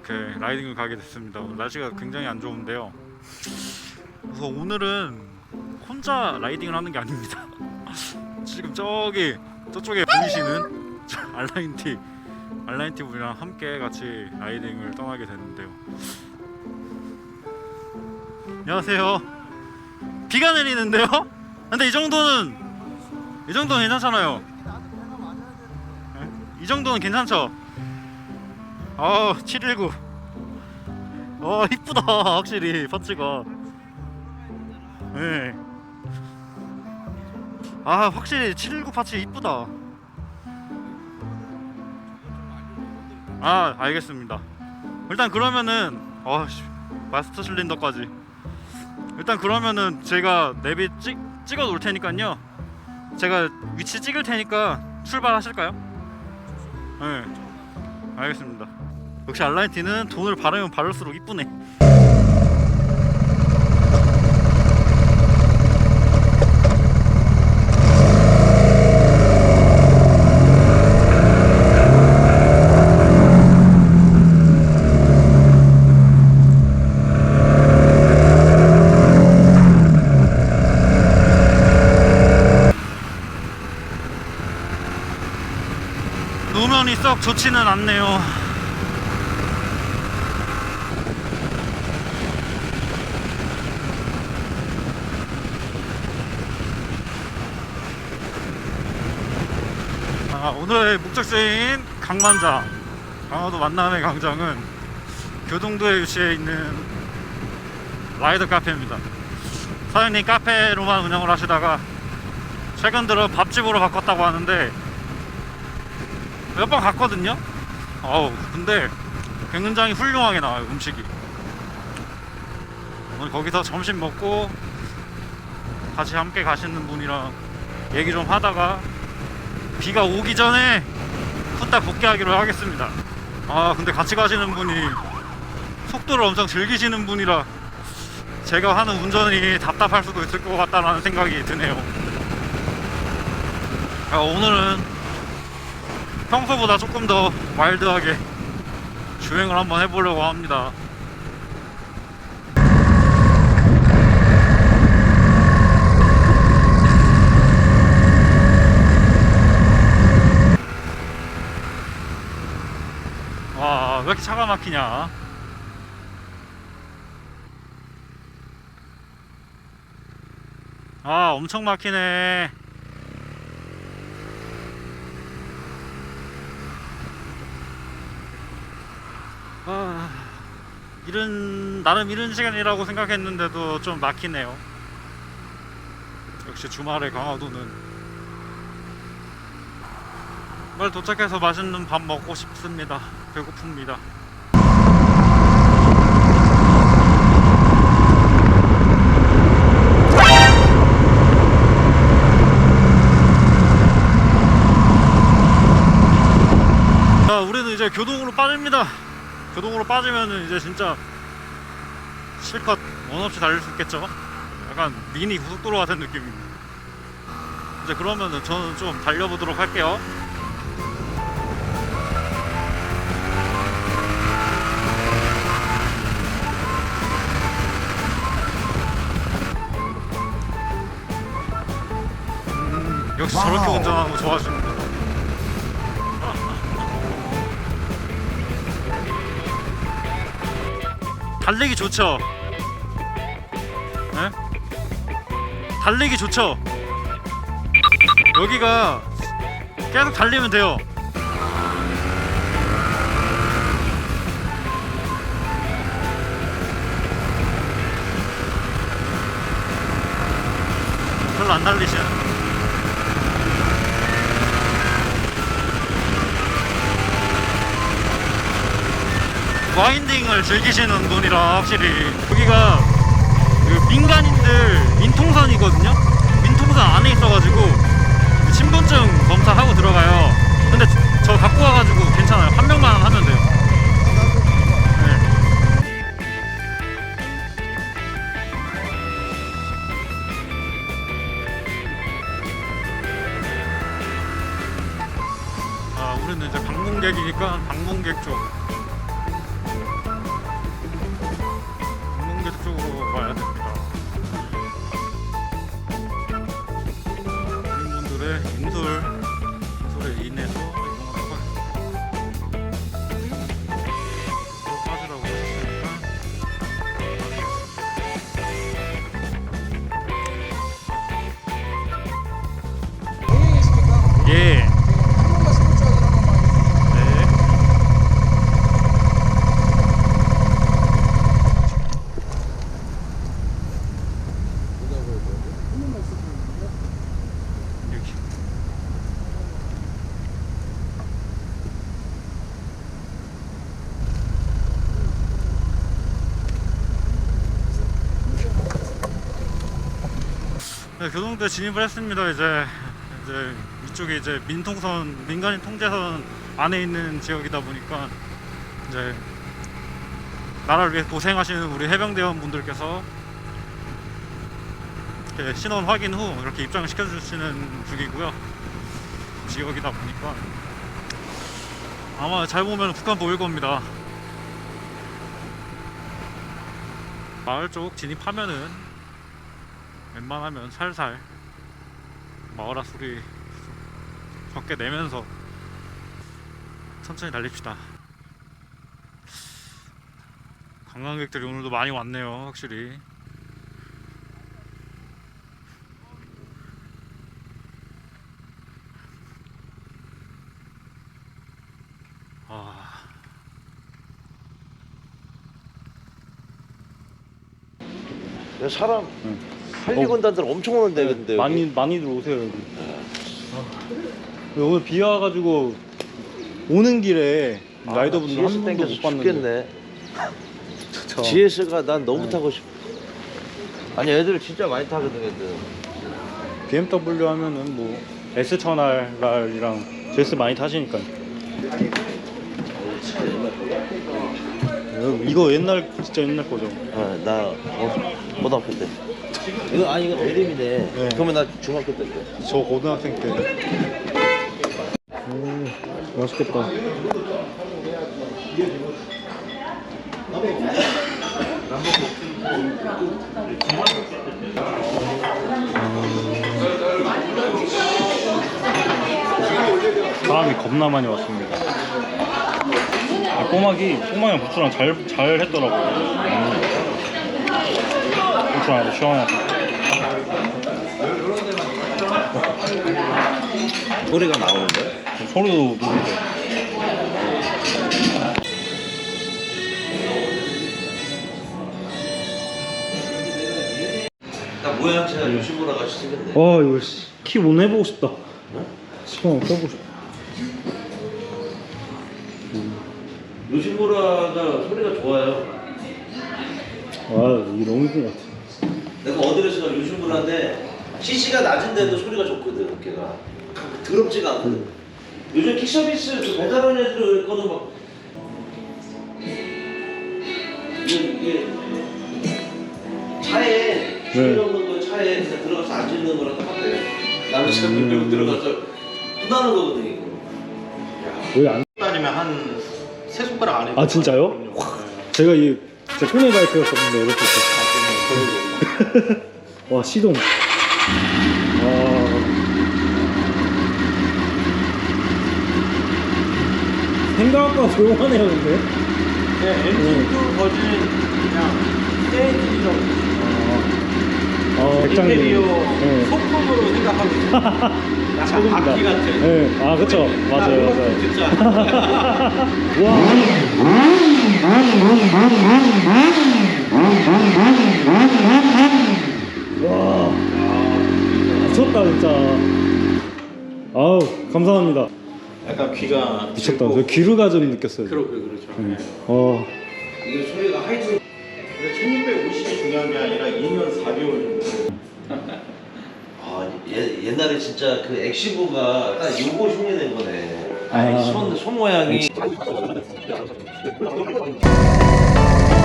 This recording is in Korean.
이렇게 라이딩을 가게 됐습니다. 날씨가 굉장히 안 좋은데요. 그래서 오늘은 혼자 라이딩을 하는 게 아닙니다. 지금 저기 저쪽에 보이시는 저 알라인티 알라인티 분이랑 함께 같이 라이딩을 떠나게 됐는데요. 안녕하세요. 비가 내리는데요? 근데 이 정도는 이 정도는 괜찮잖아요. 네? 이 정도는 괜찮죠? 어, 719. 어, 이쁘다. 확실히 파츠가. 네. 아, 확실히 719 파츠 이쁘다. 아, 알겠습니다. 일단 그러면은 어, 씨, 마스터 실린더까지. 일단 그러면은 제가 내비 찍 찍어 놓을 테니까요. 제가 위치 찍을 테니까 출발하실까요? 네. 알겠습니다. 역시 알라인티는 돈을 바르면 바를수록 이쁘네. 노면이 썩 좋지는 않네요. 아, 오늘의 목적지인 강만장 강화도 만남의 광장은 교동도에 위치해 있는 라이더 카페입니다. 사장님 카페로만 운영을 하시다가 최근 들어 밥집으로 바꿨다고 하는데 몇 번 갔거든요. 어우 근데 굉장히 훌륭하게 나와요 음식이. 오늘 거기서 점심 먹고 같이 함께 가시는 분이랑 얘기 좀 하다가 비가 오기 전에 후딱 복귀하기로 하겠습니다. 아 근데 같이 가시는 분이 속도를 엄청 즐기시는 분이라 제가 하는 운전이 답답할 수도 있을 것 같다라는 생각이 드네요. 아, 오늘은 평소보다 조금 더 와일드하게 주행을 한번 해보려고 합니다. 와, 왜 이렇게 차가 막히냐? 아, 엄청 막히네. 아, 이른 나름 이른 시간이라고 생각했는데도 좀 막히네요. 역시 주말에 강화도는 빨리 도착해서 맛있는 밥 먹고 싶습니다. 배고픕니다. 자, 우리는 이제 교동으로 빠집니다. 교동으로 빠지면은 이제 진짜 실컷 원 없이 달릴 수 있겠죠? 약간 미니 고속도로 같은 느낌입니다. 이제 그러면은 저는 좀 달려보도록 할게요. 역시 저렇게. 운전하는 거 좋아하십니다. 달리기 좋죠? 네? 달리기 좋죠? 여기가 계속 달리면 돼요. 별로 안 달리시는. 와인딩을 즐기시는 분이라 확실히 여기가 그 민간인들 민통선이거든요. 민통선 안에 있어가지고 그 신분증 검사하고 들어가요. 근데 저 갖고 와가지고 괜찮아요. 한 명만 하면 돼요. 네. 아, 우리는 이제 방문객이니까 방문객 쪽 네, 교동대 진입을 했습니다. 이제 이제 이쪽이 이제 민통선 민간인 통제선 안에 있는 지역이다 보니까 이제 나라를 위해 고생하시는 우리 해병대원 분들께서 신원 확인 후 이렇게 입장을 시켜주시는 중이고요. 지역이다 보니까 아마 잘 보면 북한 보일 겁니다. 마을 쪽 진입하면은 웬만하면 살살 마을아 소리 적게 내면서 천천히 달립시다. 관광객들이 오늘도 많이 왔네요, 확실히. 아, 야, 사람 응. 한리군단들 엄청 오는데 근데 여기. 많이 많이들 오세요 여기. 오늘 비 와가지고 오는 길에 아, 라이더 분들 한 GS 번도 땡겨서 못 봤는데. 죽겠네. GS가 난 너무 네. 타고 싶어. 아니 애들 진짜 많이 타거든 애들. BMW 하면은 뭐 S 1000R이랑 GS 많이 타시니까. 이거 옛날 진짜 옛날 거죠. 어, 나 어, 고등학교 때. 이거 아니 이거 대림이네. 네. 그러면 나 중학교 때인데. 저 고등학생 때. 오, 맛있겠다. 사람이 겁나 많이 왔습니다. 아, 꼬막이 꼬막이랑 부추랑 잘, 잘 했더라고요. 음. 아주 시원하고. 소리가 나오는데? 소리도. 나 모양새가 요시보라 같이 생겼네. 와 이거 키5 해보고 싶다. 시간 써보고 싶다. 요시보라가 소리가 좋아요. 아이 너무 이쁜 것 같아. 내가 어디에서 요시보라인데 CC가 낮은데도 소리가 좋거든 걔가. 더럽지가 않거든. 요즘 킥서비스 그 배달하는 애들 거는 막 이게, 이게 차에 술 네. 없는 거 차에 그냥 들어가서 앉는 거랑 똑같아. 남자친구 음. 들어가서 끝나는 거거든 이거. 여기 안. 따지면 한 세 손가락 안에 아 진짜요? 제가 이제 토니 바이크였었는데 이렇게 있었어. 와 시동. 와. 생각보다 조용하네요 근데. 네, 엔진도 거진 그냥 스테이지라고 아, 백장님. 인테리어 네. 소품으로 생각하면 돼요. 약간. 악기 같은 네, 아 그쵸, 맞아요, 맞아요. 와. 와. 미쳤다 진짜. 아우 감사합니다. 약간 귀가 미쳤다. 저 귀르가 좀 느꼈어요. 그렇죠 네. 네. 어. 이게 소리가 하이튼 근데 1650이 중요한 게 아니라 2년 4개월 정도 아, 예, 옛날에 진짜 그 엑시브가 딱 요거 흉내낸 거네. 아. 손, 손 모양이.